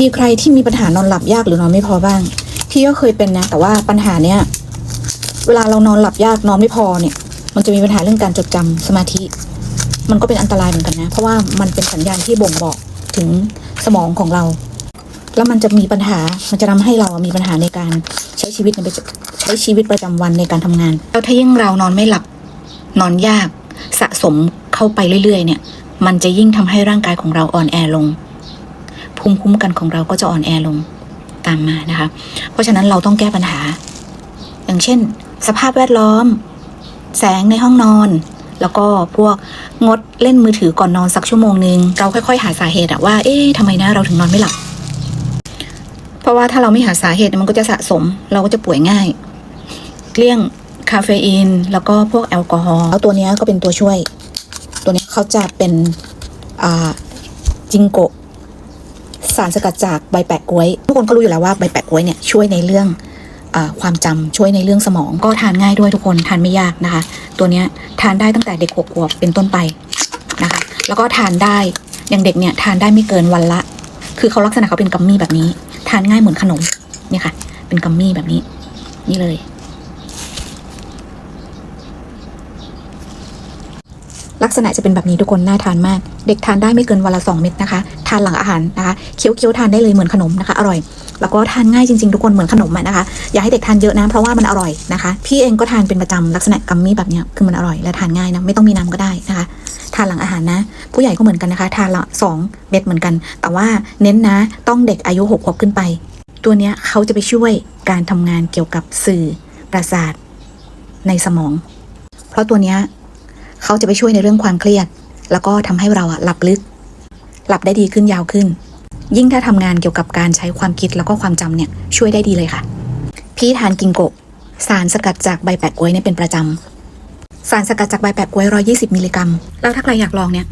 มีใครที่มีปัญหานอนหลับยากหรือนอนไม่พอบ้าง พี่ก็เคยเป็นนะ แต่ว่าปัญหาเนี้ยเวลาเรานอนหลับยากนอนไม่พอเนี่ย มันจะมีปัญหาเรื่องการจดจำสมาธิ มันก็เป็นอันตรายเหมือนกันนะ เพราะว่ามันเป็นสัญญาณที่บ่งบอกถึงสมองของเรา แล้วมันจะมีปัญหา มันจะทำให้เรามีปัญหาในการใช้ชีวิตในใช้ชีวิตประจำวันในการทำงาน แล้วถ้ายิ่งเรานอนไม่หลับนอนยาก สะสมเข้าไปเรื่อยๆ เนี่ย มันจะยิ่งทำให้ร่างกายของเราอ่อนแอลง ภูมิคุ้มกันของเราก็จะอ่อนแอลงตามมานะคะ เพราะฉะนั้นเราต้องแก้ปัญหา อย่างเช่น สภาพแวดล้อม แสงในห้องนอน แล้วก็พวกงดเล่นมือถือก่อนนอนสักชั่วโมงหนึ่งเราค่อยๆ หาสาเหตุอะว่า เอ๊ะทำไมนะเราถึงนอนไม่หลับ เพราะว่าถ้าเราไม่หาสาเหตุมันก็จะสะสม เราก็จะป่วยง่าย เลี่ยงคาเฟอีน แล้วก็พวกแอลกอฮอล์แล้วตัวเนี้ยก็เป็นตัวช่วย ตัวเนี้ยเขาจะเป็นจิงโกะ สารสกัดจากใบแปะกล้วย ทุกคนก็รู้อยู่แล้วว่าใบแปะกล้วยเนี่ยช่วยในเรื่องอความจำช่วยในเรื่องสมอง ก็ทานง่ายด้วยทุกคนทานไม่ยากนะคะ ตัวเนี้ยทานได้ตั้งแต่เด็กหกขวบเป็นต้นไปนะคะ แล้วก็ทานได้อย่างเด็กเนี่ยทานได้ไม่เกินวันละ คือเขาลักษณะเขาเป็นกัมมี่แบบนี้ ทานง่ายเหมือนขนมเนี่ยค่ะ เป็นกัมมี่แบบนี้ นี่เลย ลักษณะจะเป็นแบบนี้ทุกคนน่าทานมาก เด็กทานได้ไม่เกินวันละ 2 เม็ดนะคะ ทานหลังอาหารนะคะเคี้ยวเคี้ยวๆทานได้เลยเหมือนขนมนะคะ อร่อย แล้วก็ทานง่ายจริงๆทุกคนเหมือนขนมนะคะ อย่าให้เด็กทานเยอะนะเพราะว่ามันอร่อยนะคะ พี่เองก็ทานเป็นประจำลักษณะกัมมี่แบบนี้คือมันอร่อยและทานง่ายนะไม่ต้องมีน้ำก็ได้นะคะทานหลังอาหารนะ ผู้ใหญ่ก็เหมือนกันนะคะทานละสองเม็ดเหมือนกัน แต่ว่าเน้นนะต้องเด็กอายุหกขวบขึ้นไป ตัวเนี้ยเขาจะไปช่วยการทำงานเกี่ยวกับสื่อประสาทในสมอง เพราะตัวเนี้ย เขาจะไปช่วยในเรื่องความเครียด แล้วก็ทำให้เราอะหลับลึก หลับได้ดีขึ้นยาวขึ้น ยิ่งถ้าทำงานเกี่ยวกับการใช้ความคิดแล้วก็ความจำเนี่ยช่วยได้ดีเลยค่ะ พี่ทานกิงโกะสารสกัดจากใบแปะกล้วยเนี่ยเป็นประจำสารสกัดจากใบแปะกล้วย120มิลลิกรัม แล้วถ้าใครอยากลองเนี่ย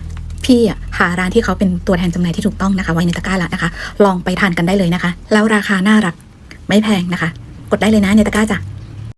พี่อะหาร้านที่เขาเป็นตัวแทนจำหน่ายที่ถูกต้องนะคะ ไว้ในตะกร้าละนะคะ ลองไปทานกันได้เลยนะคะ แล้วราคาน่ารัก ไม่แพงนะคะ กดได้เลยนะในตะกร้าจ้ะ